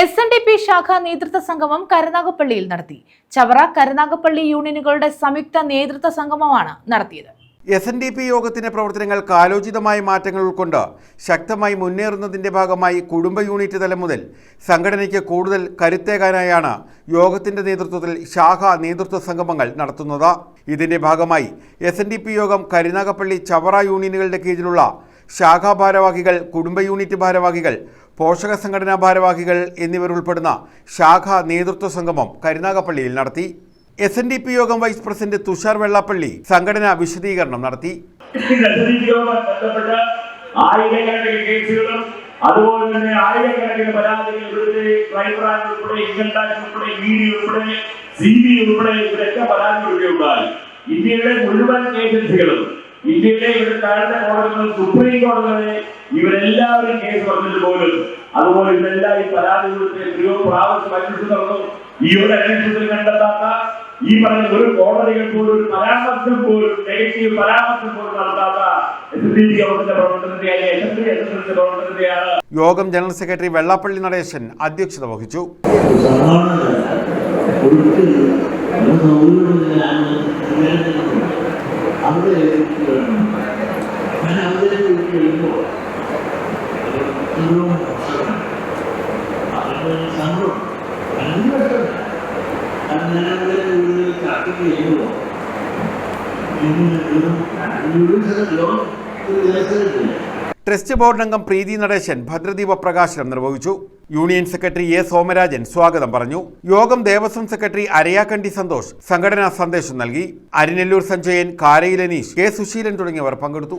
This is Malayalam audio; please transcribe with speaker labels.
Speaker 1: എസ് എൻ ഡി പി ശാഖ നേതൃത്വ സംഗമം കരുനാഗപ്പള്ളിയിൽ നടത്തി. ചവറ കരുനാഗപ്പള്ളി യൂണിയനുകളുടെ സംയുക്ത നേതൃത്വ സംഗമമാണ് നടത്തിയത്.
Speaker 2: എസ് എൻ ഡി പി യോഗത്തിന്റെ പ്രവർത്തനങ്ങൾ കാലോചിതമായ മാറ്റങ്ങൾ ഉൾക്കൊണ്ട് ശക്തമായി മുന്നേറുന്നതിന്റെ ഭാഗമായി കുടുംബ യൂണിറ്റ് തലം മുതൽ സംഘടനയ്ക്ക് കൂടുതൽ കരുത്തേകാനായാണ് യോഗത്തിന്റെ നേതൃത്വത്തിൽ ശാഖ നേതൃത്വ സംഗമങ്ങൾ നടത്തുന്നത്. ഇതിന്റെ ഭാഗമായി എസ് യോഗം കരുനാഗപ്പള്ളി ചവറ യൂണിയനുകളുടെ കീഴിലുള്ള ശാഖാ ഭാരവാഹികൾ കുടുംബ യൂണിറ്റ് ഭാരവാഹികൾ പോഷക സംഘടനാ ഭാരവാഹികൾ എന്നിവരുൾപ്പെടുന്ന ശാഖാ നേതൃത്വ സംഗമം കരുനാഗപ്പള്ളിയിൽ നടത്തി. എസ് എൻ ഡി പി യോഗം വൈസ് പ്രസിഡന്റ് തുഷാർ വെള്ളാപ്പള്ളി സംഘടനാ വിശദീകരണം നടത്തി.
Speaker 3: ആയിരക്കണക്കിന് അതുപോലെ തന്നെ ആയിരക്കണക്കിന് കൊടുക്കുകയുണ്ടായി ഇന്ത്യയുടെ മുഴുവൻ ഏജൻസികളും ഇന്ത്യയിലെ ഇവിടെ താഴ്ന്ന കോടതികൾ സുപ്രീം കോടതികളെ ഇവരെല്ലാവരും കേസ് പറഞ്ഞിട്ട് പോലും അതുപോലെ ഇവരെല്ലാം ഈ പരാതികളുടെ എത്രയോ പ്രാവശ്യം അന്വേഷിച്ചു നടന്നു ഈ ഒരു അന്വേഷണത്തിൽ കണ്ടെത്താത്ത ഈ പറഞ്ഞ ഒരു കോടതികൾ പോലും ഒരു പരാമർശം പോലും നെഗറ്റീവ് പരാമർശം പോലും നടത്താത്ത
Speaker 2: യോഗം ജനറൽ സെക്രട്ടറി വെള്ളാപ്പള്ളി നടേശൻ അധ്യക്ഷത വഹിച്ചു.
Speaker 4: അവിടെ ഞാൻ
Speaker 2: ട്രസ്റ്റ് ബോർഡ് അംഗം പ്രീതി നടേശൻ ഭദ്രദീപ പ്രകാശനം നിർവഹിച്ചു. യൂണിയൻ സെക്രട്ടറി എ സോമരാജൻ സ്വാഗതം പറഞ്ഞു. യോഗം ദേവസ്വം സെക്രട്ടറി അരയാക്കണ്ടി സന്തോഷ് സംഘടനാ സന്ദേശം നൽകി. അരിനെല്ലൂർ സഞ്ജയൻ കാരയിലനീഷ് കെ സുശീലൻ തുടങ്ങിയവർ പങ്കെടുത്തു.